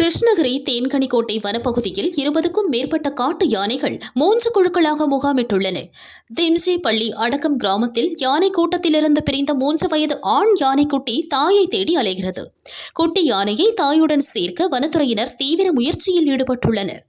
கிருஷ்ணகிரி தேன்கனிக்கோட்டை வனப்பகுதியில் இருபதுக்கும் மேற்பட்ட காட்டு யானைகள் மூன்று குழுக்களாக முகாமிட்டுள்ளன. தென்ஜே பள்ளி அடக்கம் கிராமத்தில் யானை கூட்டத்திலிருந்து பிரிந்த மூன்று வயது ஆண் யானைக்குட்டி தாயை தேடி அலைகிறது. குட்டி யானையை தாயுடன் சேர்க்க வனத்துறையினர் தீவிர முயற்சியில் ஈடுபட்டுள்ளனர்.